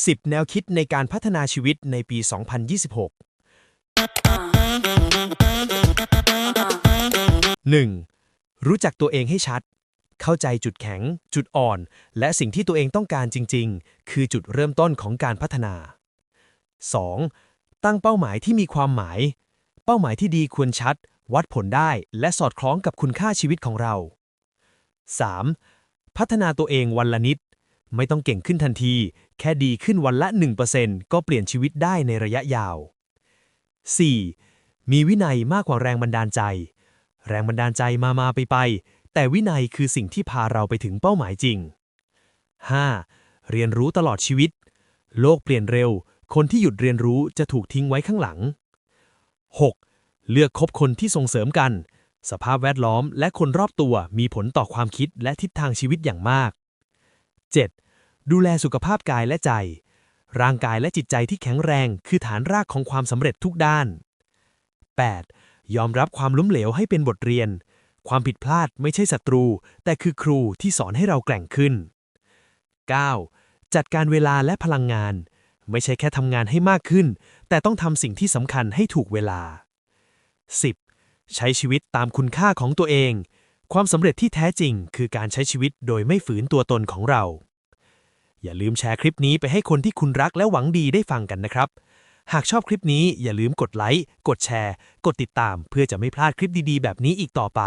10 แนวคิดในการพัฒนาชีวิตในปี 2026 1. รู้จักตัวเองให้ชัด เข้าใจจุดแข็ง จุดอ่อน และสิ่งที่ตัวเองต้องการจริง ๆ คือจุดเริ่มต้นของการพัฒนา 2. ตั้งเป้าหมายที่มีความหมาย เป้าหมายที่ดีควรชัด วัดผลได้และสอดคล้องกับคุณค่าชีวิตของเรา 3. พัฒนาตัวเองวันละนิด ไม่ต้องเก่งขึ้นทันที แค่ดีขึ้นวันละ 1%ก็เปลี่ยนชีวิตได้ในระยะยาว 4. มีวินัยมากกว่าแรงบันดาลใจ แรงบันดาลใจมามาไปไป แต่วินัยคือสิ่งที่พาเราไปถึงเป้าหมายจริง 5. เรียนรู้ตลอดชีวิต โลกเปลี่ยนเร็ว คนที่หยุดเรียนรู้จะถูกทิ้งไว้ข้างหลัง 6. เลือกคบคนที่ส่งเสริมกัน สภาพแวดล้อมและคนรอบตัวมีผลต่อความคิดและทิศทางชีวิตอย่างมาก 7. ดูแลสุขภาพกายและใจ ร่างกายและจิตใจที่แข็งแรงคือฐานรากของความสำเร็จทุกด้าน 8. ยอมรับความล้มเหลวให้เป็นบทเรียน ความผิดพลาดไม่ใช่ศัตรู แต่คือครูที่สอนให้เราแกร่งขึ้น 9. จัดการเวลาและพลังงาน ไม่ใช่แค่ทำงานให้มากขึ้น แต่ต้องทำสิ่งที่สำคัญให้ถูกเวลา 10. ใช้ชีวิตตามคุณค่าของตัวเอง ความสำเร็จที่แท้จริงคือการใช้ชีวิตโดยไม่ฝืนตัวตนของเรา อย่าลืมแชร์คลิปนี้ไปให้คนที่คุณรักและหวังดีได้ฟังกันนะครับ หากชอบคลิปนี้อย่าลืมกดไลค์ กดแชร์ กดติดตาม เพื่อจะไม่พลาดคลิปดีๆ แบบนี้อีกต่อไป